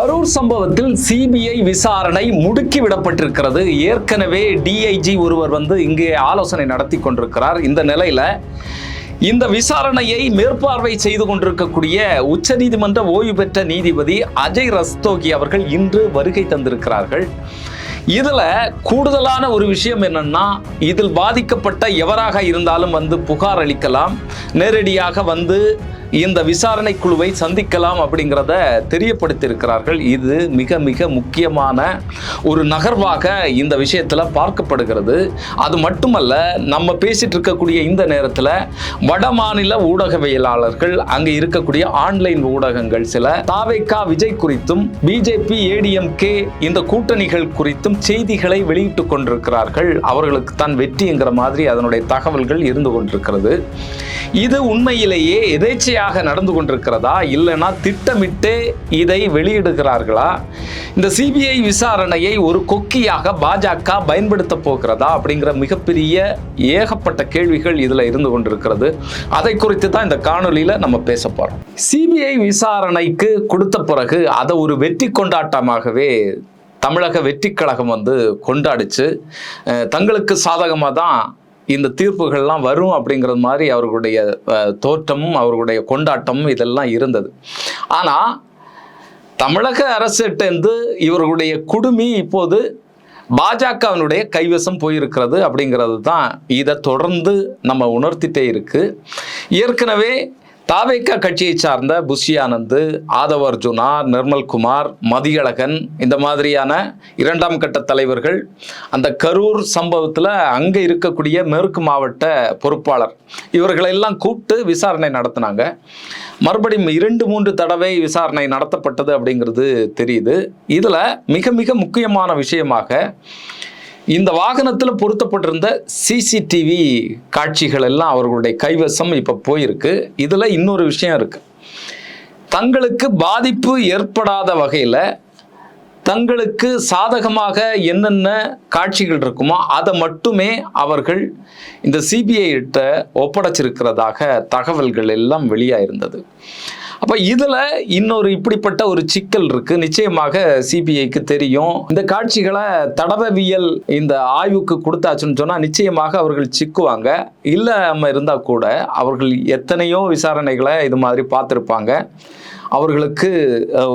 கரூர் சம்பவத்தில் சிபிஐ விசாரணை முடுக்கி விடப்பட்டிருக்கிறது ஏற்கனவே டிஐஜி ஒருவர் வந்து இங்கே ஆலோசனை நடத்தி கொண்டிருக்கிறார். இந்த நிலையில இந்த விசாரணையை மேற்பார்வை செய்து கொண்டிருக்கக்கூடிய உச்சநீதிமன்ற ஓய்வு பெற்ற நீதிபதி அஜய் ரஸ்தோகி அவர்கள் இன்று வருகை தந்திருக்கிறார்கள். இதில் கூடுதலான ஒரு விஷயம் என்னன்னா இதில் பாதிக்கப்பட்ட எவராக இருந்தாலும் வந்து புகார் அளிக்கலாம். நேரடியாக வந்து இந்த விசாரணை குழுவை சந்திக்கலாம் அப்படிங்கிறத தெரியப்படுத்தியிருக்கிறார்கள். இது மிக மிக முக்கியமான ஒரு நகர்வாக இந்த விஷயத்தில் பார்க்கப்படுகிறது. அது மட்டுமல்ல நம்ம பேசிட்டு இருக்கக்கூடிய இந்த நேரத்தில் வட மாநில ஊடகவியலாளர்கள் அங்கே இருக்கக்கூடிய ஆன்லைன் ஊடகங்கள் சில தாவேக்கா விஜய் குறித்தும் பிஜேபி ஏடிஎம்கே இந்த கூட்டணிகள் குறித்தும் செய்திகளை வெளியிட்டு கொண்டிருக்கிறார்கள். அவர்களுக்கு தான் வெற்றிங்கிற மாதிரி அதனுடைய தகவல்கள் இருந்து கொண்டிருக்கிறது. இது உண்மையிலேயே எதேச்சையாக நடந்து கொண்டிருக்கிறதா? இல்லைன்னா திட்டமிட்டே இதை வெளியிடுகிறார்களா? இந்த சிபிஐ விசாரணையை ஒரு கொக்கியாக பாஜக பயன்படுத்த போகிறதா? அப்படிங்கிற மிகப்பெரிய ஏகப்பட்ட கேள்விகள் இதில் இருந்து கொண்டிருக்கிறது. அதை குறித்து தான் இந்த காணொலியில் நம்ம பேச போகிறோம் சிபிஐ விசாரணைக்கு கொடுத்த பிறகு அதை ஒரு வெற்றி கொண்டாட்டமாகவே தமிழக வெற்றி கழகம் வந்து கொண்டாடிச்சு. தங்களுக்கு சாதகமாக தான் இந்த தீர்ப்புகள்லாம் வரும் அப்படிங்கிறது மாதிரி அவர்களுடைய தோற்றமும் அவர்களுடைய கொண்டாட்டமும் இதெல்லாம் இருந்தது. ஆனால் தமிழக அரசிட்டேருந்து இவர்களுடைய குடுமி இப்போது பாஜகவினுடைய கைவசம் போயிருக்கிறது அப்படிங்கிறது தான் இதை தொடர்ந்து நம்ம உணர்த்திட்டே இருக்குது ஏற்கனவே தாவேக்கா கட்சியை சார்ந்த புஷி ஆனந்த் ஆதவ அர்ஜுனா நிர்மல்குமார் மதியழகன் இந்த மாதிரியான இரண்டாம் கட்ட தலைவர்கள் அந்த கரூர் சம்பவத்தில் அங்கே இருக்கக்கூடிய மேற்கு மாவட்ட பொறுப்பாளர் இவர்களெல்லாம் கூப்பிட்டு விசாரணை நடத்தினாங்க. மறுபடியும் இரண்டு மூன்று தடவை விசாரணை நடத்தப்பட்டது அப்படிங்கிறது தெரியுது. இதில் மிக மிக முக்கியமான விஷயமாக இந்த வாகனத்தில் பொருத்தப்பட்டிருந்த சிசிடிவி காட்சிகள் எல்லாம் அவர்களுடைய கைவசம் இப்போ போயிருக்கு. இதில் இன்னொரு விஷயம் இருக்கு. தங்களுக்கு பாதிப்பு ஏற்படாத வகையில் தங்களுக்கு சாதகமாக என்னென்ன காட்சிகள் இருக்குமோ அதை மட்டுமே அவர்கள் இந்த சிபிஐட்ட ஒப்படைச்சிருக்கிறதாக தகவல்கள் எல்லாம் வெளியாக இருந்தது அப்போ இதில் இன்னொரு இப்படிப்பட்ட ஒரு சிக்கல் இருக்குது நிச்சயமாக சிபிஐக்கு தெரியும். இந்த காட்சிகளை தடவவியல் இந்த ஆய்வுக்கு கொடுத்தாச்சுன்னு சொன்னால் நிச்சயமாக அவர்கள் சிக்குவாங்க. இல்லாமல் இருந்தால் கூட அவர்கள் எத்தனையோ விசாரணைகளை இது மாதிரி பார்த்துருப்பாங்க. அவர்களுக்கு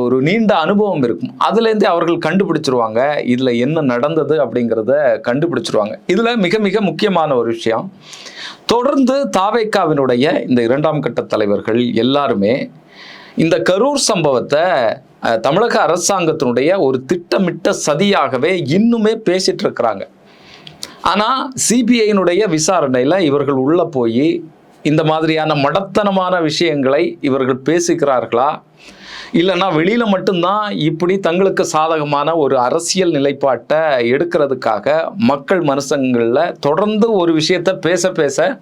ஒரு நீண்ட அனுபவம் இருக்கும். அதுலேருந்தே அவர்கள் கண்டுபிடிச்சிருவாங்க. இதில் என்ன நடந்தது அப்படிங்கிறத கண்டுபிடிச்சிருவாங்க. இதில் மிக மிக முக்கியமான ஒரு விஷயம். தொடர்ந்து தாவேக்காவினுடைய இந்த இரண்டாம் கட்ட தலைவர்கள் எல்லாருமே இந்த கரூர் சம்பவத்தை தமிழக அரசாங்கத்தினுடைய ஒரு திட்டமிட்ட சதியாகவே இன்னுமே பேசிட்டு இருக்கிறாங்க. ஆனால் சிபிஐனுடைய விசாரணையில் இவர்கள் உள்ள போய் இந்த மாதிரியான மடத்தனமான விஷயங்களை இவர்கள் பேசுகிறார்களா? இல்லைன்னா வெளியில் மட்டும்தான் இப்படி தங்களுக்கு சாதகமான ஒரு அரசியல் நிலைப்பாட்டை எடுக்கிறதுக்காக மக்கள் மனசங்களில் தொடர்ந்து ஒரு விஷயத்த பேச பேச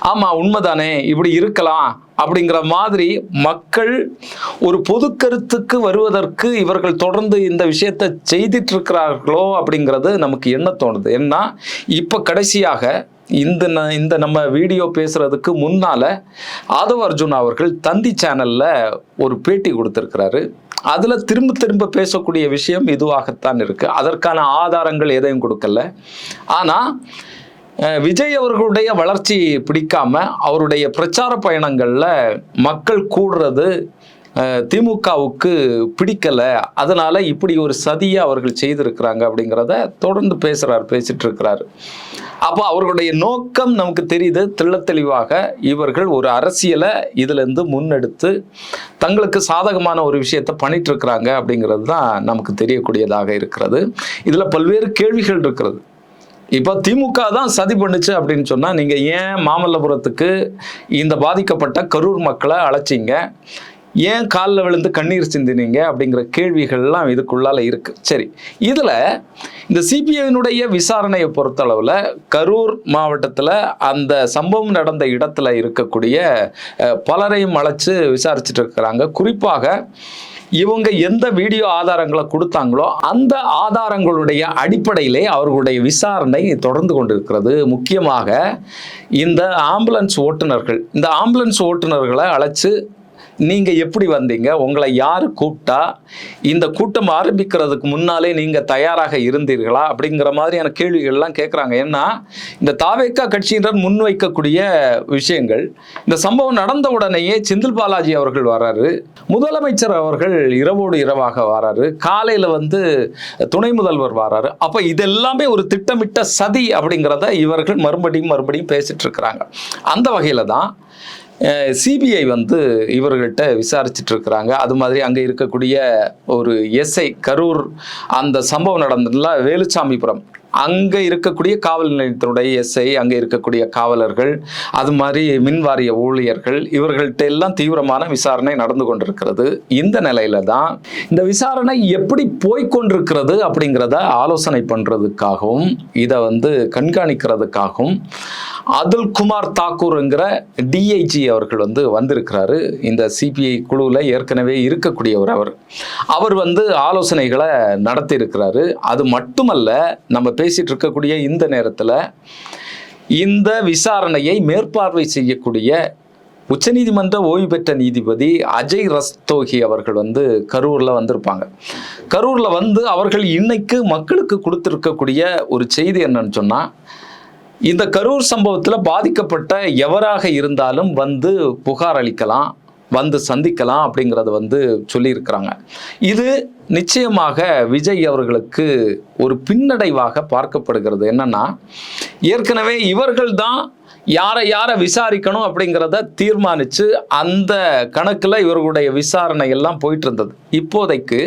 ஆமாம் உண்மைதானே இப்படி இருக்கலாம் அப்படிங்கிற மாதிரி மக்கள் ஒரு பொது கருத்துக்கு வருவதற்கு இவர்கள் தொடர்ந்து இந்த விஷயத்தை செய்திட்டு இருக்கிறார்களோ அப்படிங்கிறது நமக்கு என்ன தோணுது? ஏன்னா இப்போ கடைசியாக இந்த ந- இந்த நம்ம வீடியோ பேசுகிறதுக்கு முன்னால் ஆதவ அர்ஜுன் அவர்கள் தந்தி சேனலில் ஒரு பேட்டி கொடுத்துருக்கிறாரு. அதில் திரும்ப திரும்ப பேசக்கூடிய விஷயம் இதுவாகத்தான் இருக்குது அதற்கான ஆதாரங்கள் எதையும் கொடுக்கல. ஆனால் விஜய் அவர்களுடைய வளர்ச்சி பிடிக்காம அவருடைய பிரச்சார பயணங்களில் மக்கள் கூடுறது திமுகவுக்கு பிடிக்கலை. அதனால் இப்படி ஒரு சதியை அவர்கள் செய்திருக்கிறாங்க அப்படிங்கிறத தொடர்ந்து பேசுகிறார் பேசிட்டு இருக்கிறாரு அப்போ அவர்களுடைய நோக்கம் நமக்கு தெரியுது. தெள்ளத் தெளிவாக இவர்கள் ஒரு அரசியலை இதிலேருந்து முன்னெடுத்து தங்களுக்கு சாதகமான ஒரு விஷயத்தை பண்ணிட்டு இருக்கிறாங்க அப்படிங்கிறது தான் நமக்கு தெரியக்கூடியதாக இருக்கிறது. இதில் பல்வேறு கேள்விகள் இருக்கிறது. இப்போ திமுக தான் சதி பண்ணுச்சு அப்படின்னு சொன்னால் நீங்கள் ஏன் மாமல்லபுரத்துக்கு இந்த பாதிக்கப்பட்ட கரூர் மக்களை அழைச்சிங்க? ஏன் காலில் விழுந்து கண்ணீர் சிந்தினீங்க? அப்படிங்கிற கேள்விகள்லாம் இதுக்குள்ளால் இருக்கு. சரி இதில் இந்த சிபிஐனுடைய விசாரணையை பொறுத்தளவில் கரூர் மாவட்டத்தில் அந்த சம்பவம் நடந்த இடத்துல இருக்கக்கூடிய பலரையும் அழைச்சி விசாரிச்சுட்டு இருக்கிறாங்க. குறிப்பாக இவங்க எந்த வீடியோ ஆதாரங்களை கொடுத்தாங்களோ அந்த ஆதாரங்களுடைய அடிப்படையிலே அவர்களுடைய விசாரணை தொடர்ந்து கொண்டிருக்கிறது. முக்கியமாக இந்த ஆம்புலன்ஸ் ஓட்டுநர்கள் இந்த ஆம்புலன்ஸ் ஓட்டுநர்களை அழைச்சு நீங்கள் எப்படி வந்தீங்க? உங்களை யார் கூப்பிட்டா? இந்த கூட்டம் ஆரம்பிக்கிறதுக்கு முன்னாலே நீங்கள் தயாராக இருந்தீர்களா? அப்படிங்கிற மாதிரியான கேள்விகள்லாம் கேட்குறாங்க ஏன்னா இந்த தாவேக்கா கட்சியினர் முன்வைக்கக்கூடிய விஷயங்கள் இந்த சம்பவம் நடந்த உடனேயே செந்தில் பாலாஜி அவர்கள் வராரு. முதலமைச்சர் அவர்கள் இரவோடு இரவாக வராரு. காலையில் வந்து துணை முதல்வர் வராரு. அப்போ இதெல்லாமே ஒரு திட்டமிட்ட சதி அப்படிங்கிறத இவர்கள் மறுபடியும் மறுபடியும் பேசிட்டு இருக்கிறாங்க. அந்த வகையில் தான் சிபிஐ வந்து இவர்கள்ட்ட விசாரிச்சுட்டு இருக்கிறாங்க அது மாதிரி அங்கே இருக்கக்கூடிய ஒரு எஸ்ஐ கரூர் அந்த சம்பவம் நடந்ததுல வேலுச்சாமிபுரம். அங்கே இருக்கக்கூடிய காவல் நிலையத்தினுடைய எஸ்ஐ அங்கே இருக்கக்கூடிய காவலர்கள் அது மாதிரி மின்வாரிய ஊழியர்கள் இவர்கள்ட்ட எல்லாம் தீவிரமான விசாரணை நடந்து கொண்டிருக்கிறது. இந்த நிலையில தான் இந்த விசாரணை எப்படி போய்க்கொண்டிருக்கிறது அப்படிங்கிறத ஆலோசனை பண்ணுறதுக்காகவும் இதை வந்து கண்காணிக்கிறதுக்காகவும் அதுல் குமார் தாக்கூருங்கிற டிஐஜி அவர்கள் வந்து வந்திருக்கிறாரு. இந்த சிபிஐ குழுவில் ஏற்கனவே இருக்கக்கூடியவர் அவர். அவர் வந்து ஆலோசனைகளை நடத்தியிருக்கிறாரு. அது மட்டுமல்ல நம்ம பேசிட்டு இருக்கக்கூடிய இந்த நேரத்தில் இந்த விசாரணையை மேற்பார்வை செய்யக்கூடிய உச்சநீதிமன்ற ஓய்வு பெற்ற நீதிபதி அஜய் ரஸ்தோகி அவர்கள் வந்து கரூரில் வந்திருப்பாங்க. கரூரில் வந்து அவர்கள் இன்னைக்கு மக்களுக்கு கொடுத்துருக்கக்கூடிய ஒரு செய்தி என்னன்னு சொன்னால் இந்த கரூர் சம்பவத்தில் பாதிக்கப்பட்ட எவராக இருந்தாலும் வந்து புகார் அளிக்கலாம் வந்து சந்திக்கலாம் அப்படிங்கிறத வந்து சொல்லியிருக்கிறாங்க. இது நிச்சயமாக விஜய் அவர்களுக்கு ஒரு பின்னடைவாக பார்க்கப்படுகிறது. என்னன்னா ஏற்கனவே இவர்கள் தான் யாரை யாரை விசாரிக்கணும் அப்படிங்கிறத தீர்மானித்து அந்த கணக்கில் இவர்களுடைய விசாரணை எல்லாம் போயிட்டு இருந்தது இப்போதைக்கு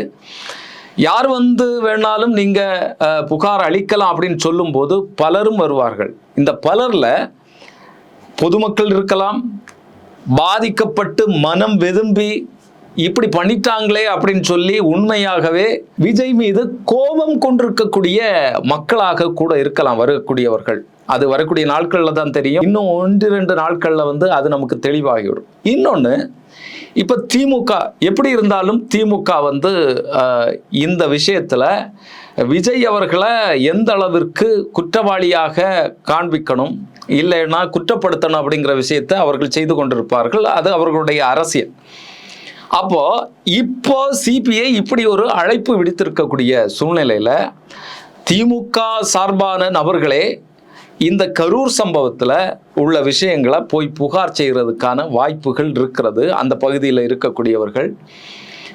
யார் வந்து வேணாலும் நீங்கள் புகார் அளிக்கலாம் அப்படின்னு சொல்லும்போது பலரும் வருவார்கள். இந்த பலரில் பொதுமக்கள் இருக்கலாம் பாதிக்கப்பட்டு மனம் வெதும்பி இப்படி பண்ணிட்டாங்களே அப்படின்னு சொல்லி உண்மையாகவே விஜய் மீது கோபம் கொண்டிருக்கக்கூடிய மக்களாக கூட இருக்கலாம் வரக்கூடியவர்கள். அது வரக்கூடிய நாட்களில் தான் தெரியும். இன்னும் ஒன்று ரெண்டு நாட்களில் வந்து அது நமக்கு தெளிவாகிவிடும். இன்னொன்று இப்போ திமுக எப்படி இருந்தாலும் திமுக வந்து இந்த விஷயத்தில் விஜய் அவர்களை எந்த அளவிற்கு குற்றவாளியாக காண்பிக்கணும் இல்லைன்னா குற்றப்படுத்தணும் அப்படிங்கிற விஷயத்தை அவர்கள் செய்து கொண்டிருப்பார்கள். அது அவர்களுடைய அரசியல். அப்போ இப்போ சிபிஐ இப்படி ஒரு அழைப்பு விடுத்திருக்கக்கூடிய சூழ்நிலையில திமுக சார்பான நபர்களே இந்த கரூர் சம்பவத்தில் உள்ள விஷயங்களை போய் புகார் செய்கிறதுக்கான வாய்ப்புகள் இருக்கிறது. அந்த பகுதியில் இருக்கக்கூடியவர்கள்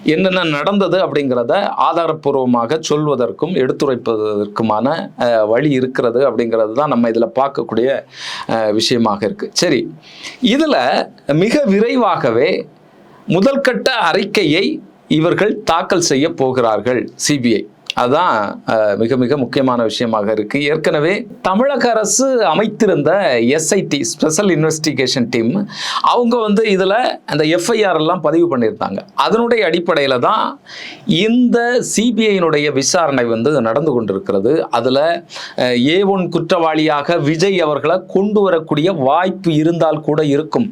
என்னென்ன நடந்தது அப்படிங்கிறத ஆதாரப்பூர்வமாக சொல்வதற்கும் எடுத்துரைப்பதற்குமான வழி இருக்கிறது அப்படிங்கிறது தான் நம்ம இதில் பார்க்கக்கூடிய விஷயமாக இருக்குது சரி இதில் மிக விரைவாகவே முதல் கட்ட அறிக்கையை இவர்கள் தாக்கல் செய்ய போகிறார்கள் சிபிஐ அதுதான் மிக மிக முக்கியமான விஷயமாக இருக்குது ஏற்கனவே தமிழக அரசு அமைத்திருந்த எஸ்ஐடி ஸ்பெஷல் இன்வெஸ்டிகேஷன் டீம் அவங்க வந்து இதில் அந்த எஃப்ஐஆர் எல்லாம் பதிவு பண்ணியிருந்தாங்க. அதனுடைய அடிப்படையில் தான் இந்த சிபிஐனுடைய விசாரணை வந்து நடந்து கொண்டிருக்கிறது. அதில் ஏ ஒன் குற்றவாளியாக விஜய் அவர்களை கொண்டு வரக்கூடிய வாய்ப்பு இருந்தால் கூட இருக்கும்.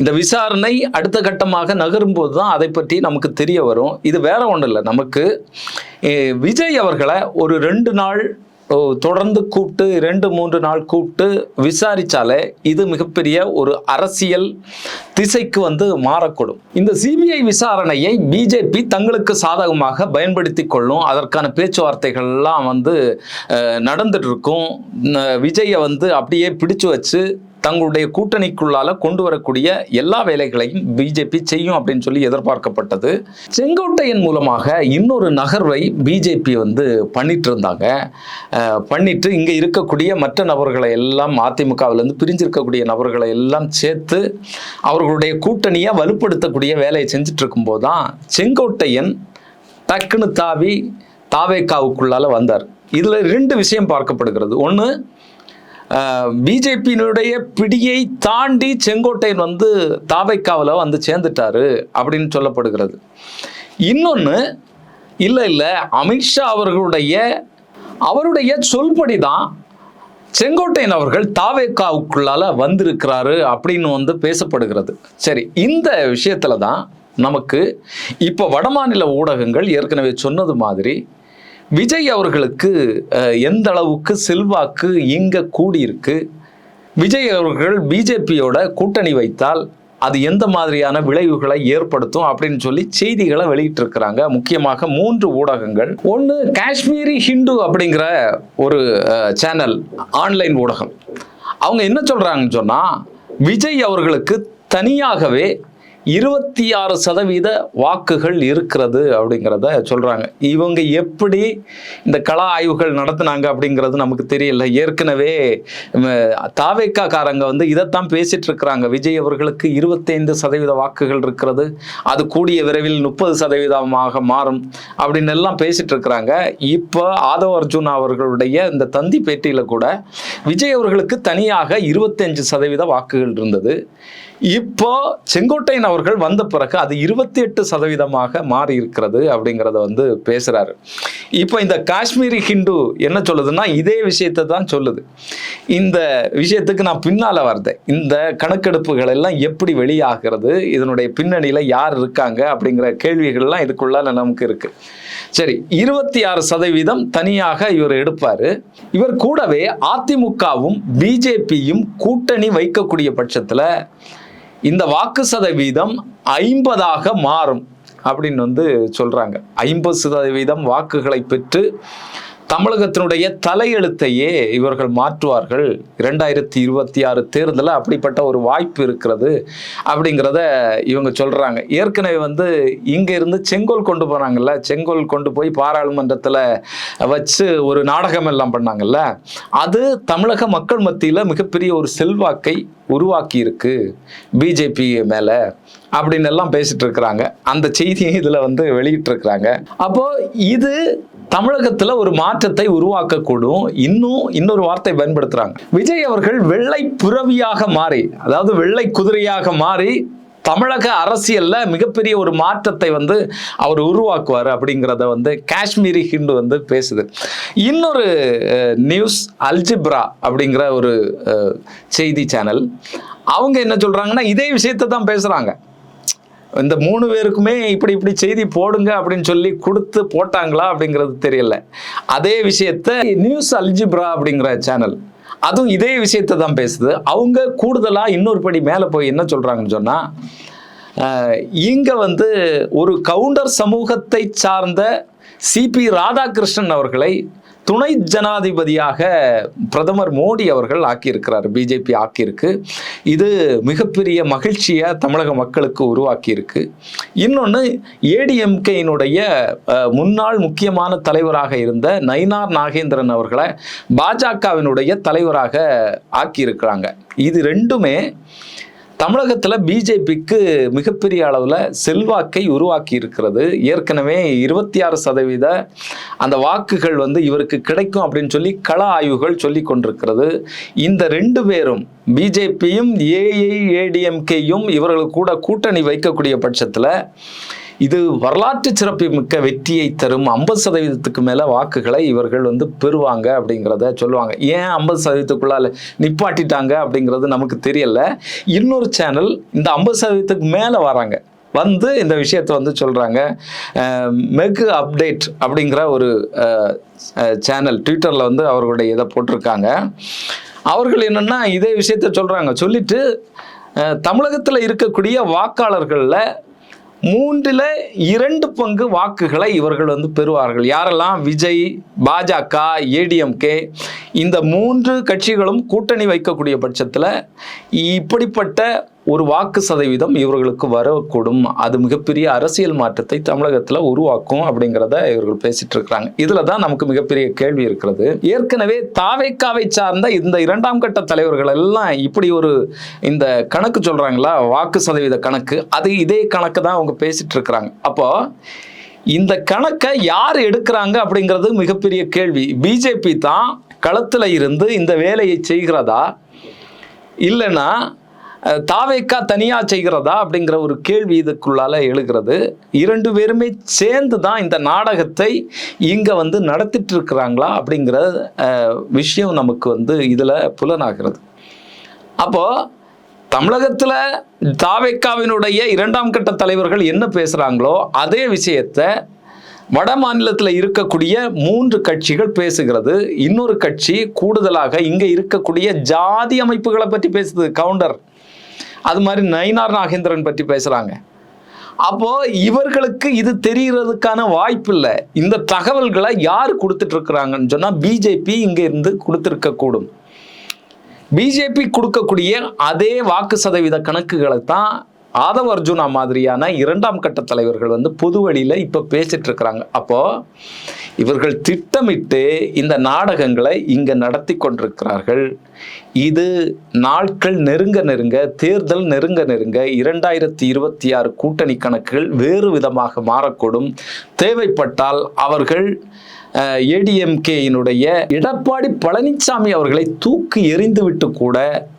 இந்த விசாரணை அடுத்த கட்டமாக நகரும்போது தான் அதை பற்றி நமக்கு தெரிய வரும். இது வேற ஒன்றும் இல்லை நமக்கு விஜய் அவர்களை ஒரு ரெண்டு நாள் தொடர்ந்து கூப்பிட்டு ரெண்டு மூன்று நாள் கூப்பிட்டு விசாரித்தாலே இது மிகப்பெரிய ஒரு அரசியல் திசைக்கு வந்து மாறக்கூடும். இந்த சிபிஐ விசாரணையை பிஜேபி தங்களுக்கு சாதகமாக பயன்படுத்தி கொள்ளும். அதற்கான பேச்சுவார்த்தைகள்லாம் வந்து நடந்துட்டு இருக்கும். விஜயை வந்து அப்படியே பிடிச்சு வச்சு தங்களுடைய கூட்டணிக்குள்ளால கொண்டு வரக்கூடிய எல்லா வேலைகளையும் பிஜேபி செய்யும் அப்படின்னு சொல்லி எதிர்பார்க்கப்பட்டது. செங்கோட்டையன் மூலமாக இன்னொரு நகர்வை பிஜேபி வந்து பண்ணிட்டு இருந்தாங்க. பண்ணிட்டு இங்கே இருக்கக்கூடிய மற்ற நபர்களை எல்லாம் அதிமுகவிலேருந்து பிரிஞ்சிருக்கக்கூடிய நபர்களை எல்லாம் சேர்த்து அவர்களுடைய கூட்டணியை வலுப்படுத்தக்கூடிய வேலையை செஞ்சுட்டு இருக்கும்போது தான் செங்கோட்டையன் டக்குன்னு தாவி தாவேக்காவுக்குள்ளால வந்தார். இதுல ரெண்டு விஷயம் பார்க்கப்படுகிறது. ஒன்று பிஜேபியினுடைய பிடியை தாண்டி செங்கோட்டையன் வந்து தாபைக்காவில் வந்து சேர்ந்துட்டாரு அப்படின்னு சொல்லப்படுகிறது. இன்னொன்று இல்லை இல்லை அமித்ஷா அவர்களுடைய அவருடைய சொல்படி தான் செங்கோட்டையன் அவர்கள் தாவேக்காவுக்குள்ளால வந்திருக்கிறாரு அப்படின்னு வந்து பேசப்படுகிறது. சரி இந்த விஷயத்துல தான் நமக்கு இப்போ வடமாநில ஊடகங்கள் ஏற்கனவே சொன்னது மாதிரி விஜய் அவர்களுக்கு எந்த அளவுக்கு செல்வாக்கு இங்க கூடியிருக்கு? விஜய் அவர்கள் பிஜேபியோட கூட்டணி வைத்தால் அது எந்த மாதிரியான விளைவுகளை ஏற்படுத்தும் அப்படின்னு சொல்லி செய்திகளை வெளியிட்டிருக்கிறாங்க. முக்கியமாக மூன்று ஊடகங்கள். ஒன்று காஷ்மீரி ஹிந்து அப்படிங்கிற ஒரு சேனல் ஆன்லைன் ஊடகம். அவங்க என்ன சொல்கிறாங்கன்னு சொன்னால் விஜய் அவர்களுக்கு தனியாகவே இருபத்தி ஆறு சதவீத வாக்குகள் இருக்கிறது அப்படிங்கிறத சொல்கிறாங்க இவங்க எப்படி இந்த கலா ஆய்வுகள் நடத்தினாங்க அப்படிங்கிறது நமக்கு தெரியல. ஏற்கனவே தாவேக்கா காரங்க வந்து இதைத்தான் பேசிட்டு இருக்கிறாங்க. விஜய் அவர்களுக்கு இருபத்தைந்து சதவீத வாக்குகள் இருக்கிறது. அது கூடிய விரைவில் முப்பது சதவீதமாக மாறும் அப்படின்னு எல்லாம் பேசிட்டு இருக்கிறாங்க. இப்போ ஆதவ அர்ஜுன் அவர்களுடைய இந்த தந்தி பேட்டியில் கூட விஜய் அவர்களுக்கு தனியாக இருபத்தஞ்சு சதவீத வாக்குகள் இருந்தது. இப்போ செங்கோட்டையன் அவர்கள் வந்த பிறகு அது இருபத்தி எட்டு சதவீதமாக மாறி இருக்கிறது அப்படிங்கிறத வந்து பேசுறாரு. இப்போ இந்த காஷ்மீரி ஹிந்து என்ன சொல்லுதுன்னா இதே விஷயத்தை தான் சொல்லுது. இந்த விஷயத்துக்கு நான் பின்னால வரதேன் இந்த கணக்கெடுப்புகள் எல்லாம் எப்படி வெளியாகிறது இதனுடைய பின்னணியில யார் இருக்காங்க அப்படிங்கிற கேள்விகள்லாம் இதுக்குள்ள நமக்கு இருக்கு. சரி இருபத்தி ஆறு சதவீதம் தனியாக இவர் எடுப்பாரு. இவர் கூடவே அதிமுகவும் பிஜேபியும் கூட்டணி வைக்கக்கூடிய பட்சத்துல இந்த வாக்கு சதவீதம் ஐம்பதாக மாறும் அப்படின்னு வந்து சொல்கிறாங்க ஐம்பது சதவீதம் வாக்குகளை பெற்று தமிழகத்தினுடைய தலையெழுத்தையே இவர்கள் மாற்றுவார்கள். இரண்டாயிரத்தி இருபத்தி ஆறு தேர்தலில் அப்படிப்பட்ட ஒரு வாய்ப்பு இருக்கிறது அப்படிங்கிறத இவங்க சொல்கிறாங்க ஏற்கனவே வந்து இங்கே இருந்து செங்கோல் கொண்டு போனாங்கல்ல. செங்கோல் கொண்டு போய் பாராளுமன்றத்தில் வச்சு ஒரு நாடகம் எல்லாம் பண்ணாங்கல்ல. அது தமிழக மக்கள் மத்தியில் மிகப்பெரிய ஒரு செல்வாக்கை உருவாக்கி இருக்கு பிஜேபி மேலே அப்படின்னு எல்லாம் பேசிட்டு இருக்கிறாங்க. அந்த செய்தியை இதில் வந்து வெளியிட்டிருக்கிறாங்க. அப்போ இது தமிழகத்துல ஒரு மாற்றத்தை உருவாக்கக்கூடும். இன்னும் இன்னொரு வார்த்தை பயன்படுத்துறாங்க. விஜய் அவர்கள் வெள்ளை புறவியாக மாறி அதாவது வெள்ளை குதிரையாக மாறி தமிழக அரசியல்ல மிகப்பெரிய ஒரு மாற்றத்தை வந்து அவர் உருவாக்குவார் அப்படிங்கிறத வந்து காஷ்மீரி ஹிண்டு வந்து பேசுது. இன்னொரு நியூஸ் அல்ஜிப்ரா அப்படிங்கிற ஒரு செய்தி சேனல். அவங்க என்ன சொல்றாங்கன்னா இதே விஷயத்தை தான் பேசுறாங்க. இந்த மூணு பேருக்குமே இப்படி இப்படி செய்தி போடுங்க அப்படின்னு சொல்லி கொடுத்து போட்டாங்களா அப்படிங்கிறது தெரியல. அதே விஷயத்த நியூஸ் அல்ஜிப்ரா அப்படிங்கிற சேனல் அதுவும் இதே விஷயத்தை தான் பேசுது. அவங்க கூடுதலாக இன்னொரு படி மேலே போய் என்ன சொல்கிறாங்கன்னு சொன்னால் இங்கே வந்து ஒரு கவுண்டர் சமூகத்தை சார்ந்த சிபி ராதாகிருஷ்ணன் அவர்களை துணை ஜனாதிபதியாக பிரதமர் மோடி அவர்கள் ஆக்கியிருக்கிறார் பிஜேபி ஆக்கியிருக்கு. இது மிகப்பெரிய மகிழ்ச்சியை தமிழக மக்களுக்கு உருவாக்கியிருக்கு. இன்னொன்று ஏடிஎம்கேயினுடைய முன்னாள் முக்கியமான தலைவராக இருந்த நயினார் நாகேந்திரன் அவர்களை பாஜகவினுடைய தலைவராக ஆக்கியிருக்கிறாங்க. இது ரெண்டுமே தமிழகத்தில் பிஜேபிக்கு மிகப்பெரிய அளவில் செல்வாக்கை உருவாக்கி இருக்கிறது. ஏற்கனவே இருபத்தி ஆறு சதவீத அந்த வாக்குகள் வந்து இவருக்கு கிடைக்கும் அப்படின்னு சொல்லி கள ஆய்வுகள் சொல்லி கொண்டிருக்கிறது. இந்த ரெண்டு பேரும் பிஜேபியும் ஏஐஏடிஎம்கேயும் இவர்கள் கூட கூட்டணி வைக்கக்கூடிய பட்சத்தில் இது வரலாற்று சிறப்பு மிக்க வெற்றியை தரும் ஐம்பது சதவீதத்துக்கு மேலே வாக்குகளை இவர்கள் வந்து பெறுவாங்க அப்படிங்கிறத சொல்லுவாங்க. ஏன் ஐம்பது சதவீதத்துக்குள்ளால நிப்பாட்டிட்டாங்க அப்படிங்கிறது நமக்கு தெரியல. இன்னொரு சேனல் இந்த ஐம்பது சதவீதத்துக்கு மேலே வராங்க. வந்து இந்த விஷயத்தை வந்து சொல்கிறாங்க மெகு அப்டேட் அப்படிங்கிற ஒரு சேனல் ட்விட்டரில் வந்து அவர்களுடைய இதை போட்டிருக்காங்க. அவர்கள் என்னென்னா இதே விஷயத்த சொல்கிறாங்க சொல்லிட்டு தமிழகத்தில் இருக்கக்கூடிய வாக்காளர்களில் மூன்றில் இரண்டு பங்கு வாக்குகளை இவர்கள் வந்து பெறுவார்கள். யாரெல்லாம்? விஜய் பாஜக ஏடிஎம்கே. இந்த மூன்று கட்சிகளும் கூட்டணி வைக்கக்கூடிய பட்சத்தில் இப்படிப்பட்ட ஒரு வாக்கு சதவீதம் இவர்களுக்கு வரக்கூடும். அது மிகப்பெரிய அரசியல் மாற்றத்தை தமிழகத்தில் உருவாக்கும் அப்படிங்கிறத இவர்கள் பேசிட்டு இருக்கிறாங்க. இதில் தான் நமக்கு மிகப்பெரிய கேள்வி இருக்கிறது. ஏற்கனவே தாவேக்காவை சார்ந்த இந்த இரண்டாம் கட்ட தலைவர்கள் எல்லாம் இப்படி ஒரு இந்த கணக்கு சொல்றாங்களா? வாக்கு சதவீத கணக்கு. அது இதே கணக்கு தான் அவங்க பேசிட்டு இருக்கிறாங்க. அப்போ இந்த கணக்கை யார் எடுக்கிறாங்க அப்படிங்கிறது மிகப்பெரிய கேள்வி. பிஜேபி தான் களத்தில் இருந்து இந்த வேலையை செய்கிறதா? இல்லைன்னா தாவேக்கா தனியா செய்கிறதா அப்படிங்கிற ஒரு கேள்வி இதுக்குள்ளால எழுகிறது. இரண்டு பேருமே சேர்ந்து தான் இந்த நாடகத்தை இங்க வந்து நடத்திட்டு இருக்கிறாங்களா அப்படிங்கிற விஷயம் நமக்கு வந்து இதுல புலனாகிறது. அப்போ தமிழகத்தில் தாவேக்காவினுடைய இரண்டாம் கட்ட தலைவர்கள் என்ன பேசுகிறாங்களோ அதே விஷயத்தை வட மாநிலத்தில் இருக்கக்கூடிய மூன்று கட்சிகள் பேசுகிறது. இன்னொரு கட்சி கூடுதலாக இங்கே இருக்கக்கூடிய ஜாதி அமைப்புகளை பற்றி பேசுது கவுண்டர். அது மாதிரி நயினார் நாகேந்திரன் பற்றி பேசுகிறாங்க அப்போ இவர்களுக்கு இது தெரிகிறதுக்கான வாய்ப்பு இல்லை இந்த தகவல்களை யார் கொடுத்துட்டு இருக்கிறாங்கன்னு பிஜேபி இங்கே இருந்து கொடுத்துருக்கக்கூடும். பிஜேபி கொடுக்கக்கூடிய அதே வாக்கு சதவீத கணக்குகளை தான் ஆதவ அர்ஜுனா மாதிரியான இரண்டாம் கட்ட தலைவர்கள் வந்து பொது வழியில் இப்போ பேசிட்டு இருக்கிறாங்க. அப்போ இவர்கள் திட்டமிட்டு இந்த நாடகங்களை இங்கே நடத்தி கொண்டிருக்கிறார்கள். இது நாட்கள் நெருங்க நெருங்க தேர்தல் நெருங்க நெருங்க இரண்டாயிரத்தி இருபத்தி ஆறு கூட்டணி கணக்குகள் வேறு விதமாக மாறக்கூடும். தேவைப்பட்டால் அவர்கள் ஏடிஎம்கேயினுடைய எடப்பாடி பழனிசாமி அவர்களை தூக்கி எறிந்துவிட்டு கூட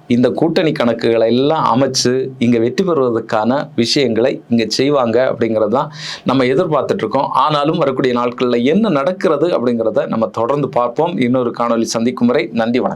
இந்த கூட்டணி கணக்குகளை எல்லாம் அமைச்சு இங்கே வெற்றி பெறுவதற்கான விஷயங்களை இங்கே செய்வாங்க அப்படிங்கிறது தான் நம்ம எதிர்பார்த்துட்டு இருக்கோம் ஆனாலும் வரக்கூடிய நாட்களில் என்ன நடக்கிறது அப்படிங்கிறத நம்ம தொடர்ந்து பார்ப்போம். இன்னொரு காணொலி சந்திக்கும் வரை நன்றி வணக்கம்.